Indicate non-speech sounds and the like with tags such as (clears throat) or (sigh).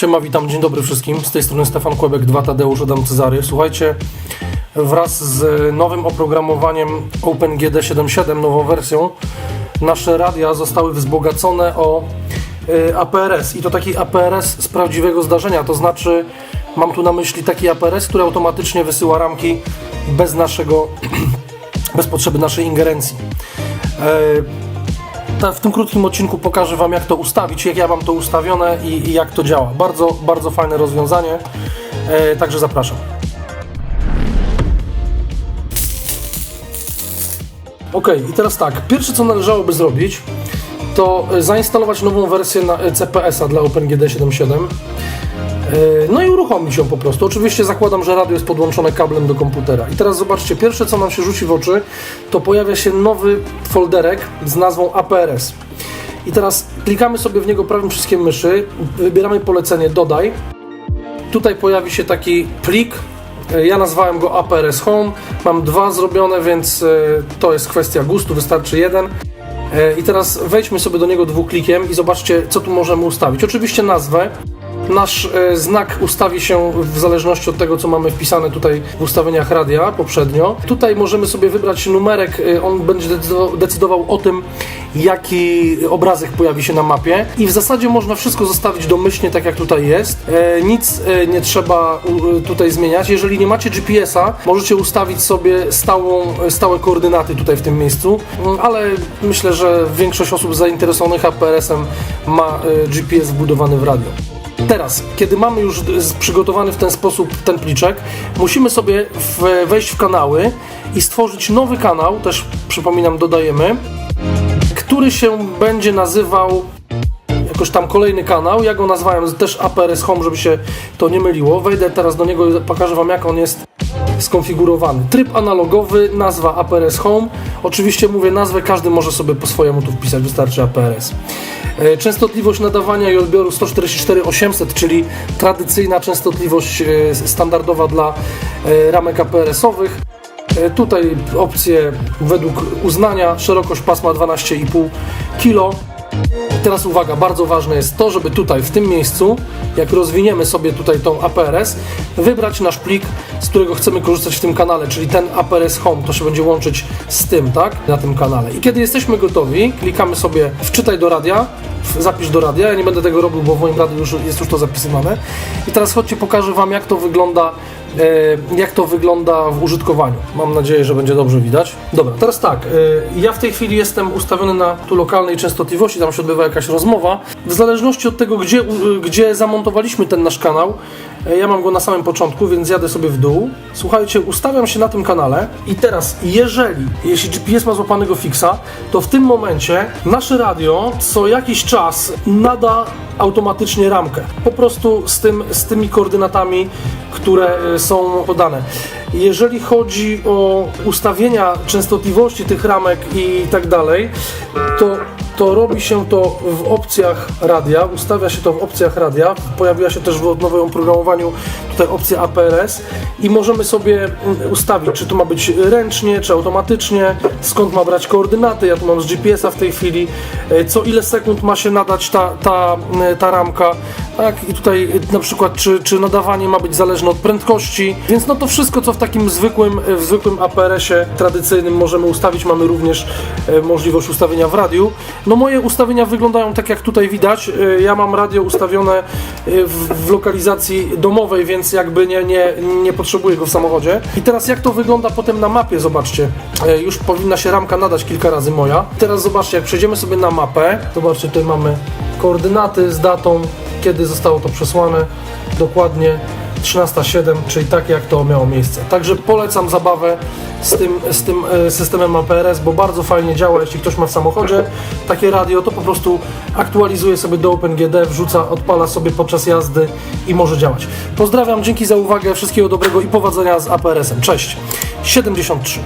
Siema, witam, dzień dobry wszystkim. Z tej strony Stefan Kłebek, 2 Tadeusz, Adam Cezary. Słuchajcie, wraz z nowym oprogramowaniem OpenGD77, nową wersją, nasze radia zostały wzbogacone o y, APRS. I to taki APRS z prawdziwego zdarzenia, to znaczy mam tu na myśli taki APRS, który automatycznie wysyła ramki bez naszego, (clears throat) bez potrzeby naszej ingerencji. W tym krótkim odcinku pokażę Wam, jak to ustawić, jak ja mam to ustawione i, i jak to działa. Bardzo, bardzo fajne rozwiązanie, e, także zapraszam. Ok, i teraz tak, pierwsze co należałoby zrobić, to e, zainstalować nową wersję na e, CPS-a dla OpenGD77. E, No i uruchomić ją po prostu. Oczywiście zakładam, że radio jest podłączone kablem do komputera. I teraz zobaczcie, pierwsze co nam się rzuci w oczy, to pojawia się nowy folderek z nazwą APRS. I teraz klikamy sobie w niego prawym przyciskiem myszy, wybieramy polecenie dodaj. Tutaj pojawi się taki plik. E, Ja nazwałem go APRS Home. Mam dwa zrobione, więc e, to jest kwestia gustu, wystarczy jeden. E, I teraz wejdźmy sobie do niego dwuklikiem i zobaczcie, co tu możemy ustawić. Oczywiście nazwę. Nasz e, znak ustawi się w zależności od tego, co mamy wpisane tutaj w ustawieniach radia poprzednio. Tutaj możemy sobie wybrać numerek, e, on będzie decydował, o tym, jaki obrazek pojawi się na mapie. I w zasadzie można wszystko zostawić domyślnie, tak jak tutaj jest. E, nic nie trzeba tutaj zmieniać. Jeżeli nie macie GPS-a, możecie ustawić sobie stałą, stałe koordynaty tutaj w tym miejscu, Mm, ale myślę, że większość osób zainteresowanych APRS-em ma GPS wbudowany w radio. Teraz, kiedy mamy już przygotowany w ten sposób ten pliczek, musimy sobie wejść w kanały i stworzyć nowy kanał, też przypominam, dodajemy, który się będzie nazywał jakoś tam kolejny kanał. Ja go nazwałem też APRS Home, żeby się to nie myliło. Wejdę teraz do niego i pokażę Wam, jak on jest skonfigurowany. Tryb analogowy, nazwa APRS Home. Oczywiście mówię nazwę, każdy może sobie po swojemu tu wpisać, wystarczy APRS. E, Częstotliwość nadawania i odbioru 144-800, czyli tradycyjna częstotliwość e, standardowa dla e, ramek APRS-owych. Tutaj opcje według uznania, szerokość pasma 12,5 kg. Teraz uwaga, bardzo ważne jest to, żeby tutaj w tym miejscu, jak rozwiniemy sobie tutaj tą APRS, wybrać nasz plik, z którego chcemy korzystać w tym kanale, czyli ten APRS Home, to się będzie łączyć z tym, tak, na tym kanale. I kiedy jesteśmy gotowi, klikamy sobie wczytaj do radia, zapisz do radia, ja nie będę tego robił, bo w moim radiu już, jest już to zapisywane. I teraz chodźcie, pokażę Wam, jak to wygląda jak to wygląda w użytkowaniu. Mam nadzieję, że będzie dobrze widać. Dobra, teraz tak, e, ja w tej chwili jestem ustawiony na tu lokalnej częstotliwości, tam się odbywa jakaś rozmowa. W zależności od tego, gdzie, gdzie zamontowaliśmy ten nasz kanał, e, ja mam go na samym początku, więc jadę sobie w dół. Słuchajcie, ustawiam się na tym kanale i teraz, jeżeli, jeśli GPS ma złapanego fixa, to w tym momencie nasze radio co jakiś czas nada automatycznie ramkę. Po prostu z, tym, z tymi koordynatami, które e, są podane. Jeżeli chodzi o ustawienia częstotliwości tych ramek i tak dalej, to, to robi się to w opcjach radia, ustawia się to w opcjach radia, pojawiła się też w nowym oprogramowaniu tutaj opcja APRS i możemy sobie mm, ustawić, czy to ma być ręcznie, czy automatycznie, skąd ma brać koordynaty, ja tu mam z GPS-a w tej chwili, co ile sekund ma się nadać ta, ta, m, ta ramka, tak, i tutaj e, na przykład, czy, czy nadawanie ma być zależne od prędkości, więc no to wszystko, co w takim zwykłym, w zwykłym APRS-ie tradycyjnym możemy ustawić, mamy również e, możliwość ustawienia w radiu. No moje ustawienia wyglądają tak, jak tutaj widać, E, ja mam radio ustawione e, w, w lokalizacji domowej, więc jakby nie, nie, nie potrzebuję go w samochodzie. I teraz jak to wygląda potem na mapie, zobaczcie, E, już powinna się ramka nadać kilka razy moja. Teraz zobaczcie, jak przejdziemy sobie na mapę, zobaczcie, tutaj mamy koordynaty z datą, kiedy zostało to przesłane, dokładnie 13.07, czyli tak jak to miało miejsce. Także polecam zabawę z tym, z tym e, systemem APRS, bo bardzo fajnie działa, jeśli ktoś ma w samochodzie takie radio, to po prostu aktualizuje sobie do OpenGD, wrzuca, odpala sobie podczas jazdy i może działać. Pozdrawiam, dzięki za uwagę, wszystkiego dobrego i powodzenia z APRS-em. Cześć! 73.